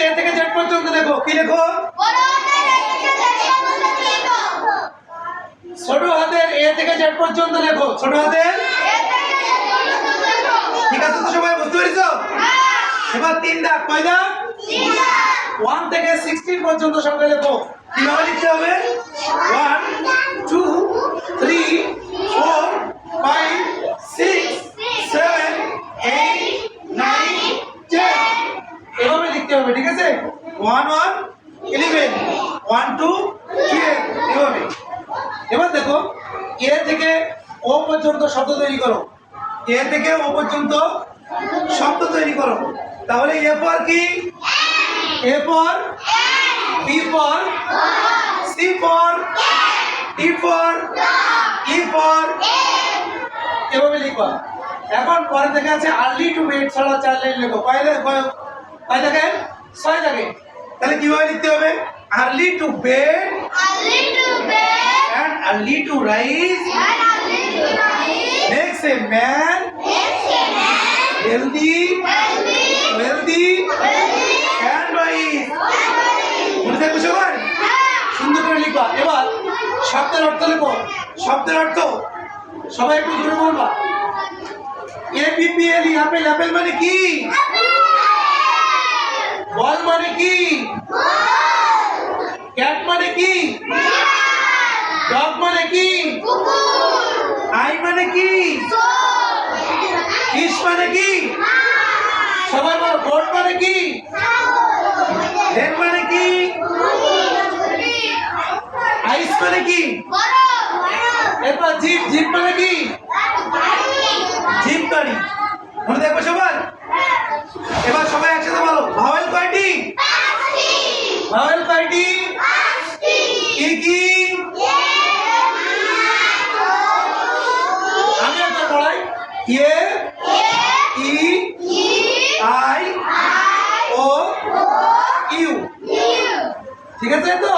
এ থেকে জেড পর্যন্ত লেখো কি লেখো? ছোট হাতের এ থেকে জেড পর্যন্ত লেখো। ছোট হাতের? ঠিক আছে তো সবাই বুঝতে পেরেছ? এবার তিন দাগ কয় দাগ? ওয়ান থেকে সিক্সটিন পর্যন্ত সংখ্যা লেখো। কীভাবে লিখতে হবে? One two three four five six seven eight nine ten এভাবে লিখতে হবে ঠিক আছে one one eleven one two twelve এভাবে। এবার দেখো, এ থেকে ও পর্যন্ত শব্দ তৈরি করো। এ থেকে ও পর্যন্ত শব্দ তৈরি করো। তাহলে এ পর কি? এ পর বি পর সি পর ডি পর ই পর। এভাবে লিখবা এখন পরে দেখা আছে আর্লি টু বেড ছাড়া চার লাইন লেখো কয় কয় দেখেন? ছয় থাকে তাহলে কীভাবে লিখতে হবে? Early to bed and early to rise makes a man healthy, wealthy, and wise. মনে থাকবে সবাই সুন্দর করে লিখবা। এবার শব্দের অর্থ লেখো। শব্দের অর্থ সবাই একটু জোরে বলবা। এপিপিএল আপেল আপেল মানে কি? বল মানে কি? ক্যাট মানে কি? ডগ মানে কি? আই মানে কি? ফিশ মানে কি? সবাই বলো বোট মানে কি? হেন মানে কি? আইস মানে কি? এরপর জিপ জিপ মানে কি জিপ গাড়ি মনে দেখব সবাই এবার সবাই একসাথে বলো ভাওয়েল কয়টি ভাওয়েল কয়টি কি কি আমি আপনার পড়াই এ ই আই ও ইউ ঠিক আছে তো